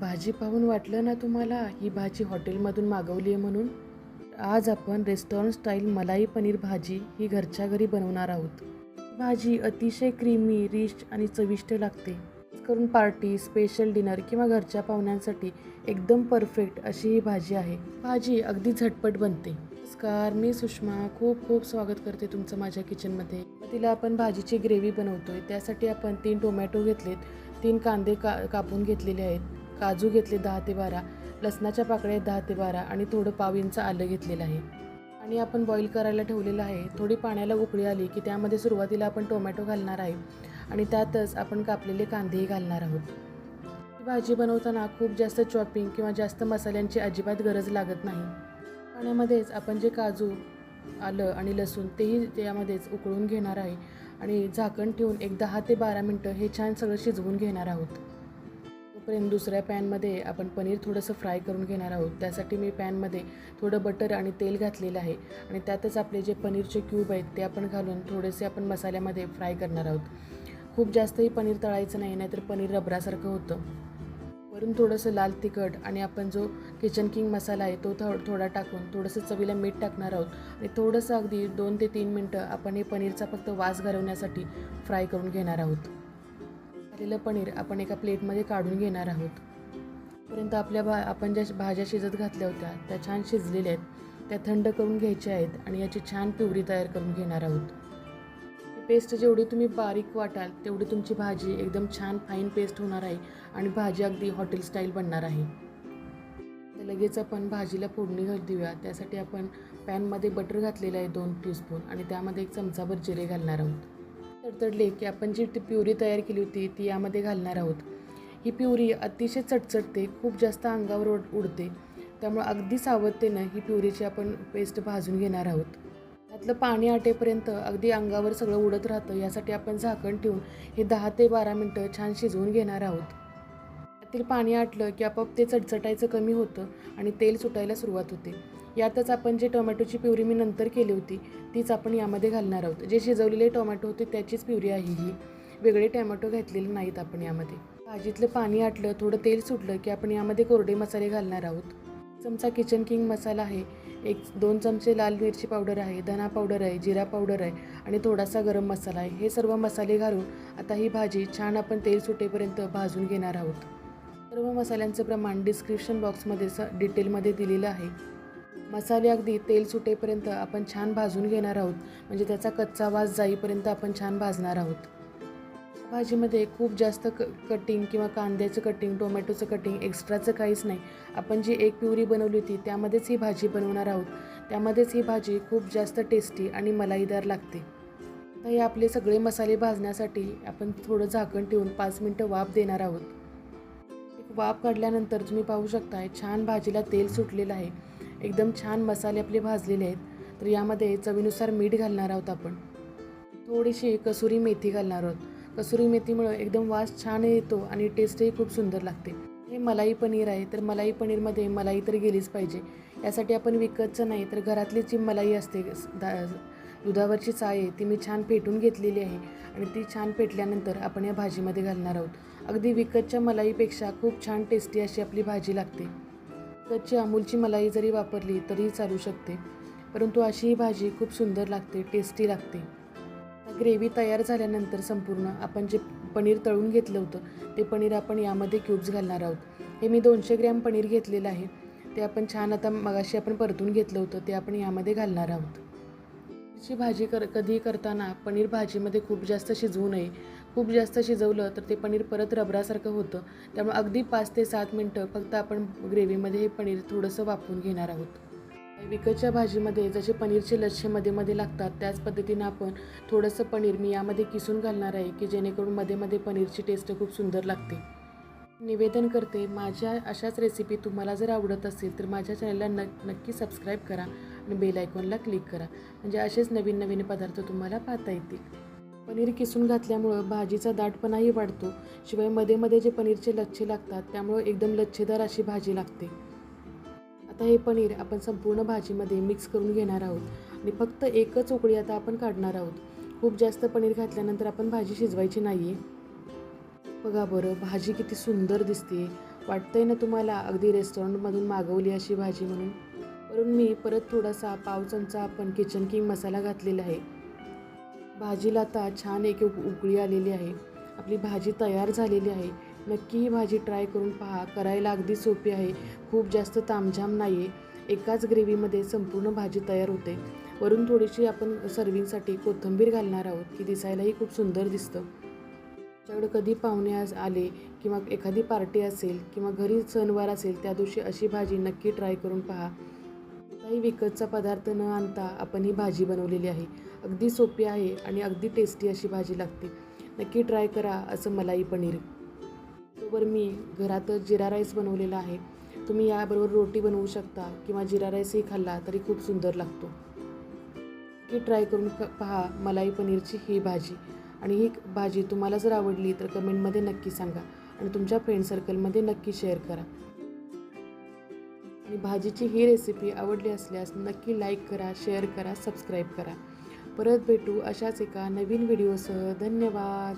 भाजी पाहून वाटलं ना तुम्हाला? ही भाजी हॉटेलमधून मागवली आहे म्हणून? आज आपण रेस्टॉरंट स्टाईल मलाई पनीर भाजी ही घरच्या घरी बनवणार आहोत. भाजी अतिशय क्रीमी रिच आणि चविष्ट लागते. करून पार्टी स्पेशल डिनर किंवा घरच्या पाहुण्यांसाठी एकदम परफेक्ट अशी ही भाजी आहे. भाजी अगदी झटपट बनते. नमस्कार मी सुषमा. खूप खूप स्वागत करते तुमचं माझ्या किचनमध्ये तिला आपण भाजीची ग्रेव्ही बनवतोय. त्यासाठी आपण तीन टोमॅटो घेतलेत. तीन कांदे का कापून घेतलेले आहेत. काजू घेतले दहा ते बारा लसणाच्या पाकळ्या दहा ते बारा आणि थोडं पाव इंच आलं घेतलेलं आहे. आणि आपण बॉईल करायला ठेवलेलं आहे. थोडी पाण्याला उकळी आली की त्यामध्ये सुरुवातीला आपण टोमॅटो घालणार आहे आणि त्यातच आपण कापलेले कांदेही घालणार आहोत. भाजी बनवताना खूप जास्त चॉपिंग किंवा जास्त मसाल्यांची अजिबात गरज लागत नाही. पाण्यामध्येच आपण जे काजू आलं आणि लसूण तेही त्यामध्येच उकळून घेणार आहे आणि झाकण ठेवून एक दहा ते बारा मिनटं हे छान सगळं शिजवून घेणार आहोत. तोपर्यंत दुसऱ्या पॅनमध्ये आपण पनीर थोडंसं फ्राय करून घेणार आहोत. त्यासाठी मी पॅनमध्ये थोडं बटर आणि तेल घातलेलं आहे आणि त्यातच आपले जे पनीरचे क्यूब आहेत ते आपण घालून थोडेसे आपण मसाल्यामध्ये फ्राय करणार आहोत. खूप जास्तही पनीर तळायचं नाही नाहीतर पनीर रबरासारखं होतं. वरून थोडंसं लाल तिखट आणि आपण जो किचन किंग मसाला आहे तो थो थोडा टाकून थोडंसं चवीला मीठ टाकणार आहोत आणि थोडंसं अगदी दोन ते तीन मिनटं आपण हे पनीरचा फक्त वास घालवण्यासाठी फ्राय करून घेणार आहोत. झालेलं पनीर आपण एका प्लेटमध्ये काढून घेणार आहोत. पर्यंत आपल्या भा आपण ज्या भाज्या शिजत घातल्या होत्या त्या छान शिजलेल्या आहेत. त्या थंड करून घ्यायच्या आहेत आणि याची छान पिवरी तयार करून घेणार आहोत. पेस्ट जेवढी तुम्ही बारीक वाटाल तेवढी तुमची भाजी एकदम छान फाईन पेस्ट होणार आहे आणि भाजी अगदी हॉटेल स्टाईल बनणार आहे. तर लगेच आपण भाजीला फोडणी घाल देऊया. त्यासाठी आपण पॅनमध्ये बटर घातलेलं आहे दोन टीस्पून आणि त्यामध्ये एक चमचाभर जिरे घालणार आहोत. तडतडले की आपण जी ती प्युरी तयार केली होती ती यामध्ये घालणार आहोत. ही प्युरी अतिशय चटचटते खूप जास्त अंगावर उड उडते. त्यामुळे अगदी सावधतेनं ही प्युरीची आपण पेस्ट भाजून घेणार आहोत. त्यातलं पाणी आटेपर्यंत अगदी अंगावर सगळं उडत राहतं यासाठी आपण झाकण ठेवून हे दहा ते बारा मिनटं छान शिजवून घेणार आहोत. त्यातील पाणी आटलं की आपोआप ते चटचटायचं कमी होतं आणि तेल सुटायला सुरुवात होते. यातच आपण जे टोमॅटोची प्युरी मी नंतर केली होती तीच आपण यामध्ये घालणार आहोत. जे शिजवलेले टोमॅटो होते त्याचीच प्युरी आहे ही. वेगळे टोमॅटो घातलेले नाहीत आपण यामध्ये. भाजीतलं पाणी आटलं थोडं तेल सुटलं की आपण यामध्ये कोरडे मसाले घालणार आहोत. चमचा किचन किंग मसाला आहे एक दोन चमचे लाल मिरची पावडर आहे धना पावडर आहे जिरा पावडर आहे आणि थोडासा गरम मसाला आहे. हे सर्व मसाले घालून आता ही भाजी छान आपण तेल सुटेपर्यंत भाजून घेणार आहोत. सर्व मसाल्यांचं प्रमाण डिस्क्रिप्शन बॉक्समध्ये स डिटेलमध्ये दिलेलं आहे. मसाले अगदी तेल सुटेपर्यंत आपण छान भाजून घेणार आहोत. म्हणजे त्याचा कच्चा वास जाईपर्यंत आपण छान भाजणार आहोत. भाजीमध्ये खूप जास्त क कटिंग किंवा कांद्याचं कटिंग टोमॅटोचं कटिंग एक्स्ट्राचं काहीच नाही. आपण जी एक प्युरी बनवली होती त्यामध्येच ही भाजी बनवणार आहोत. त्यामध्येच ही भाजी खूप जास्त टेस्टी आणि मलाईदार लागते. तर हे आपले सगळे मसाले भाजण्यासाठी आपण थोडं झाकण ठेवून पाच मिनटं वाफ देणार आहोत. एक वाफ काढल्यानंतर तुम्ही पाहू शकता छान भाजीला तेल सुटलेलं आहे. एकदम छान मसाले आपले भाजलेले आहेत तर यामध्ये चवीनुसार मीठ घालणार आहोत आपण. थोडीशी कसुरी मेथी घालणार आहोत. कसुरी मेथीमुळं एकदम वास छान येतो आणि टेस्टही खूप सुंदर लागते. हे मलाई पनीर आहे तर मलाई पनीरमध्ये मलाई तर गेलीच पाहिजे. यासाठी आपण विकतचं नाही तर घरातली जी मलाई असते दा दुधावरची चाय आहे ती मी छान फेटून घेतलेली आहे आणि ती छान पेटल्यानंतर आपण या भाजीमध्ये घालणार आहोत. अगदी विकतच्या मलाईपेक्षा खूप छान टेस्टी अशी आपली भाजी लागते. कच्ची अमूलची मलाई जरी वापरली तरीही चालू शकते परंतु अशी ही भाजी खूप सुंदर लागते टेस्टी लागते. ग्रेव्ही तयार झाल्यानंतर संपूर्ण आपण जे पनीर तळून घेतलं होतं ते पनीर आपण यामध्ये क्यूब्स घालणार आहोत. हे मी दोनशे ग्रॅम पनीर घेतलेलं आहे. ते आपण छान आता मगाशी आपण परतून घेतलं होतं ते आपण यामध्ये घालणार आहोत. पनीरची भाजी कर कधी करताना पनीर भाजीमध्ये खूप जास्त शिजवू नये. खूप जास्त शिजवलं तर ते पनीर परत रबरासारखं होतं. त्यामुळे अगदी पाच ते सात मिनटं फक्त आपण ग्रेव्हीमध्ये हे पनीर थोडंसं वापरून घेणार आहोत. विकतच्या भाजीमध्ये जसे पनीरचे लच्छे मध्ये मध्ये लागतात त्याच पद्धतीनं आपण थोडंसं पनीर मी यामध्ये किसून घालणार आहे की जेणेकरून मध्ये मध्ये पनीरची टेस्ट खूप सुंदर लागते. निवेदन करते माझ्या अशाच रेसिपी तुम्हाला जर आवडत असेल तर माझ्या चॅनलला न नक्की सबस्क्राईब करा बेल आयकॉनला क्लिक करा. म्हणजे असेच नवीन नवीन पदार्थ तुम्हाला पाहता येतील. पनीर किसून घातल्यामुळं भाजीचा दाटपणाही वाढतो. शिवायमध्ये मध्ये जे पनीरचे लच्छे लागतात त्यामुळं एकदम लच्छेदार अशी भाजी लागते. आता हे पनीर आपण संपूर्ण भाजीमध्ये मिक्स करून घेणार आहोत. आणि फक्त एकच उकळी आता आपण काढणार आहोत. खूप जास्त पनीर घातल्यानंतर आपण भाजी शिजवायची नाही आहे बघा बरं भाजी किती सुंदर दिसते वाटतंय ना तुम्हाला अगदी रेस्टॉरंटमधून मागवली अशी भाजी म्हणून? वरून मी परत थोडासा पाव चमचा आपण किचन किंग मसाला घातलेला आहे. भाजीला आता छान एक उक- उकळी आलेली आहे. आपली भाजी तयार झालेली आहे. नक्की ही भाजी ट्राय करून पहा. करायला अगदी सोपी आहे. खूप जास्त तामझाम नाही आहे एकाच ग्रेव्हीमध्ये संपूर्ण भाजी तयार होते. वरून थोडीशी आपण सर्विंगसाठी कोथिंबीर घालणार आहोत की दिसायलाही खूप सुंदर दिसतं. तुमच्याकडे कधी पाहुणे आज आले किंवा एखादी पार्टी असेल किंवा घरी सणवार असेल त्या दिवशी अशी भाजी नक्की ट्राय करून पहा. काही विकतचा पदार्थ न आणता आपण ही भाजी बनवलेली आहे. अगदी सोपी आहे आणि अगदी टेस्टी अशी भाजी लागते. नक्की ट्राय करा असं मलाई पनीर. बरोबर मी घरातच जिरा राईस बनवलेला आहे. तुम्ही याबरोबर रोटी बनवू शकता किंवा जिरा राईसही खाल्ला तरी खूप सुंदर लागतो. की ट्राय करून पहा मलाई पनीरची ही भाजी. आणि ही भाजी तुम्हाला जर आवडली तर कमेंटमध्ये नक्की सांगा आणि तुमच्या फ्रेंड सर्कलमध्ये नक्की शेअर करा. आणि भाजीची ही रेसिपी आवडली असल्यास नक्की लाईक करा शेअर करा सबस्क्राईब करा. परत भेटू अशाच एका नवीन व्हिडिओसह धन्यवाद.